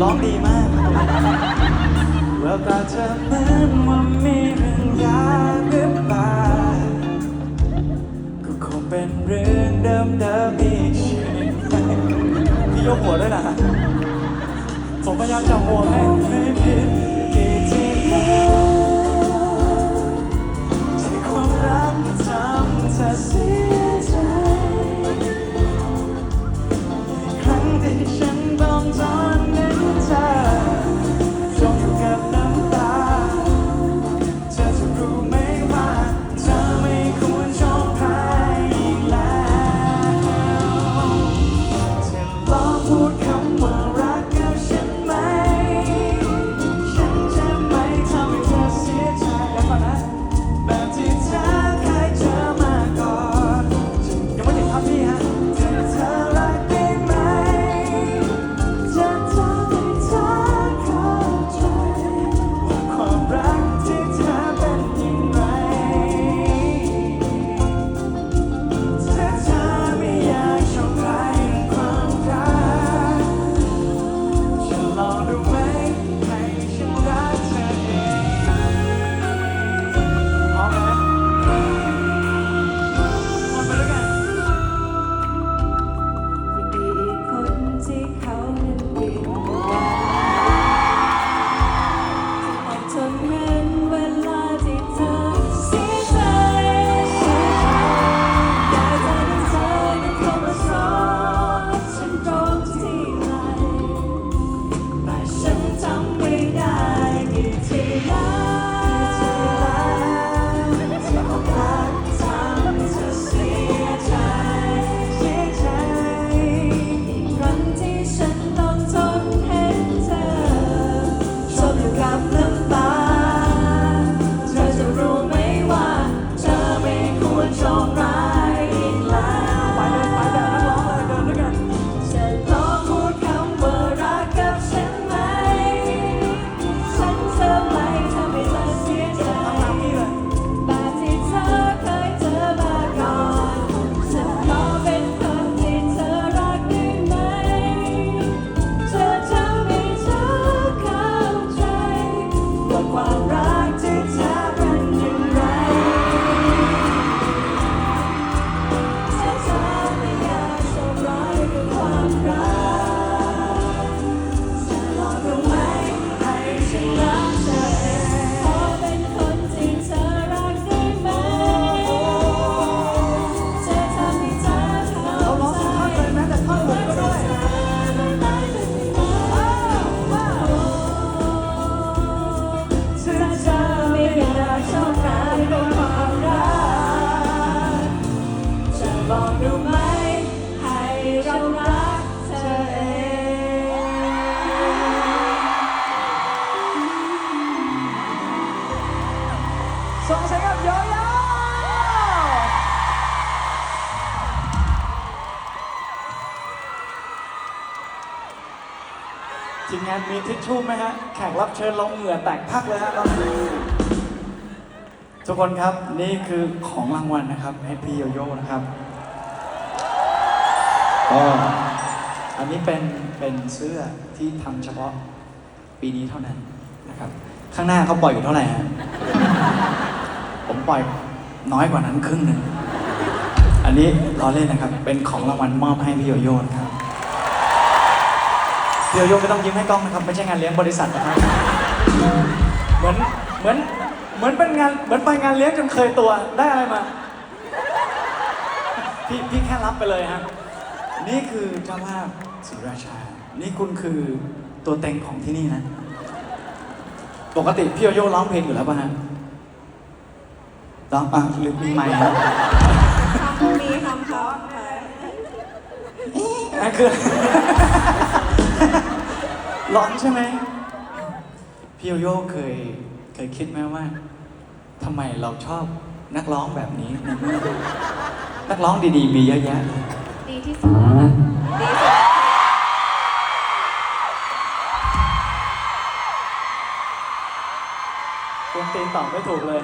ร้องดีมากแววตาเธอเหมือนว่ามีเรื่องยากหรือเปล่าก็คงเป็นเรื่องเดิมๆอีกใช่ไหมพี่ยกหัวด้วยนะผมพยายามจับหัวให้ไม่ผิด จะลองดูไหมให้เรารักเธอเองส่งเสียงกับโยโย่ทีมงานมีทิชชู่ไหมฮะ แขกรับเชิญเราเหงื่อแตกพักเลยฮะตอนนี้ทุกคนครับนี่คือของรางวัลนะครับให้พี่โยโย่นะครับ ก็อันนี้เป็นเป็นเสื้อที่ทำเฉพาะปีนี้เท่านั้นนะครับ ข้างหน้าเขาปล่อยอยู่เท่าไหร่ฮะผมปล่อยน้อยกว่านั้นครึ่งหนึ่ง อันนี้ล้อเล่นนะครับ เป็นของรางวัลมอบให้พี่โยโย่นครับพี่โยโย่ไม่ต้องยิ้มให้กล้องนะครับ ไม่ใช่งานเลี้ยงบริษัทนะครับ เหมือนเหมือนเหมือนเป็นงานเหมือนไปงานเลี้ยงจนเคยตัวได้อะไรมา พี่พี่แค่รับไปเลยฮะ นี่คือเจ้าภาพศรีราชา นี่คุณคือตัวเต็งของที่นี่นะ ปกติพี่โยโย่ร้องเพลงอยู่แล้วป่ะฮะร้องอะหรือมีไมค์ฮะมีคำเพราะค่ะนั่นคือ ร้องใช่ไหมพี่โยโย่เคยเคยคิดไหมว่าทำไมเราชอบนักร้องแบบนี้ในเมื่อนักร้องดีๆ มีเยอะแยะเลยดี ที่สุดแล้วดีสุดคนตีนตอบไม่ถูกเลย